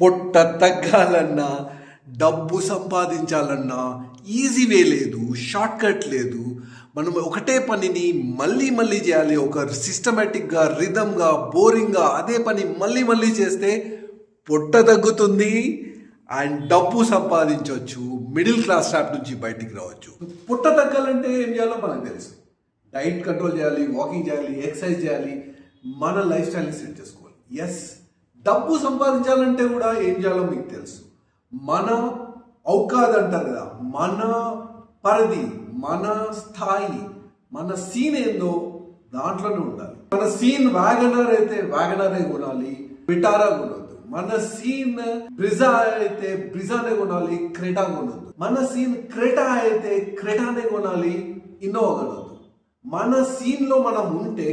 పొట్ట తగ్గాలన్నా డబ్బు సంపాదించాలన్నా easy way లేదు షార్ట్ కట్ లేదు. మనం ఒకటే పనిని మళ్ళీ మళ్ళీ చేయాలి. ఒక సిస్టమేటిక్గా రిధంగా బోరింగ్గా అదే పని మళ్ళీ మళ్ళీ చేస్తే పొట్ట తగ్గుతుంది అండ్ డబ్బు సంపాదించవచ్చు మిడిల్ క్లాస్ ట్రాప్ నుంచి బయటికి రావచ్చు. పొట్ట తగ్గాలంటే ఏం చేయాలో మనకు తెలుసు. డైట్ కంట్రోల్ చేయాలి వాకింగ్ చేయాలి ఎక్సర్సైజ్ చేయాలి. మన లైఫ్ స్టైల్ని సెట్ చేసుకోవాలి. ఎస్ డబ్బు సంపాదించాలంటే కూడా ఏం చేయాలో మీకు తెలుసు. మన ఔకాద్ అంటారు కదా మన పరిధి మన స్థాయి మన సీన్ ఏందో దాంట్లోనే ఉండాలి. మన సీన్ వ్యాగనర్ అయితే వ్యాగనరే కొనాలి విటారా కొనొద్దు. మన సీన్ బ్రిజా అయితే బ్రిజానే కొనాలి క్రెటా కొనొద్దు. మన సీన్ క్రెటా అయితే క్రెటానే కొనాలి ఇన్నోవా కొనొద్దు. మన సీన్లో మనం ఉంటే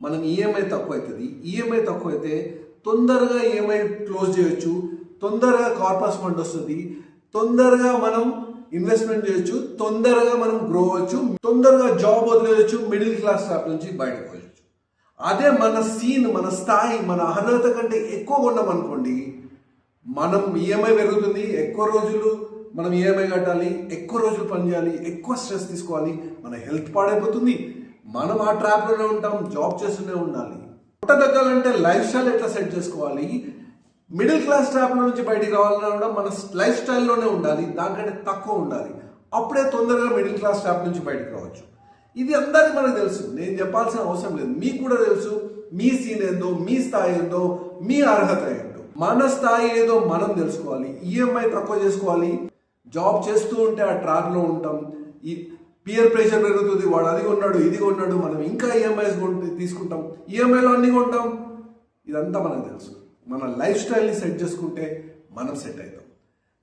మనం ఈఎంఐ తక్కువ అవుతుంది ఈఎంఐ తక్కువ అయితే తొందరగా ఈఎంఐ క్లోజ్ చేయొచ్చు తొందరగా కార్పస్ ఫండ్ వస్తుంది తొందరగా మనం ఇన్వెస్ట్మెంట్ చేయొచ్చు తొందరగా మనం గ్రో అవ్వచ్చు తొందరగా జాబ్ వదిలేయచ్చు మిడిల్ క్లాస్ ట్రాప్ నుంచి బయటకు వచ్చచ్చు అదే మన సీన్ మన స్థాయి మన అర్హత కంటే ఎక్కువ ఉన్నాం మనం ఈఎంఐ పెరుగుతుంది ఎక్కువ రోజులు మనం ఈఎంఐ కట్టాలి ఎక్కువ రోజులు పనిచేయాలి ఎక్కువ స్ట్రెస్ తీసుకోవాలి మన హెల్త్ పాడైపోతుంది మనం ఆ ట్రాప్లోనే ఉంటాం జాబ్ చేస్తూనే ఉండాలి. తగ్గాలంటే లైఫ్ స్టైల్ ఎట్లా సెట్ చేసుకోవాలి? మిడిల్ క్లాస్ ట్రాప్ నుంచి బయటికి రావాలన్నా కూడా మన లైఫ్ స్టైల్లోనే ఉండాలి దానికంటే తక్కువ ఉండాలి. అప్పుడే తొందరగా మిడిల్ క్లాస్ ట్రాప్ నుంచి బయటికి రావచ్చు. ఇది అందరికీ మనకు తెలుసు. నేను చెప్పాల్సిన అవసరం లేదు. మీకు కూడా తెలుసు మీ సీన్ ఏందో మీ స్థాయి ఏందో మీ అర్హత ఏందో మన స్థాయి ఏదో మనం తెలుసుకోవాలి. ఈఎంఐ తక్కువ చేసుకోవాలి. జాబ్ చేస్తూ ఉంటే ఆ ట్రాక్లో ఉంటాం. ఈ పియర్ ప్రెషర్ పెరుగుతుంది వాడు అది కొన్నాడు ఇది కొన్నాడు మనం ఇంకా ఈఎంఐస్ తీసుకుంటాం. ఈఎంఐలో అన్ని కొంటాం. ఇదంతా మనకు తెలుసు. మన లైఫ్ స్టైల్ని సెట్ చేసుకుంటే మనం సెట్ అవుతాం.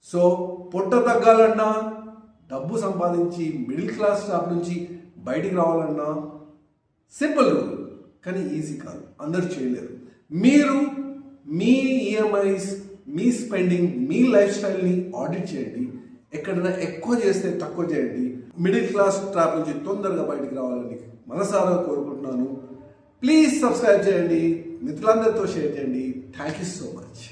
సో పొట్ట తగ్గాలన్నా డబ్బు సంపాదించి మిడిల్ క్లాస్ స్టాప్ నుంచి బయటికి రావాలన్నా సింపుల్ రూల్ కానీ ఈజీ కాదు. అందరు చేయలేరు. మీరు మీ ఈఎంఐస్ మీ స్పెండింగ్ మీ లైఫ్ స్టైల్ని ఆడిట్ చేయండి. ఎక్కడైనా ఎక్కువ చేస్తే తక్కువ చేయండి. మిడిల్ క్లాస్ ట్రాప్ నుంచి తొందరగా బయటికి రావాలని మనసారా కోరుకుంటున్నాను. ప్లీజ్ సబ్స్క్రైబ్ చేయండి మిత్రులందరితో షేర్ చేయండి. Thank you so much.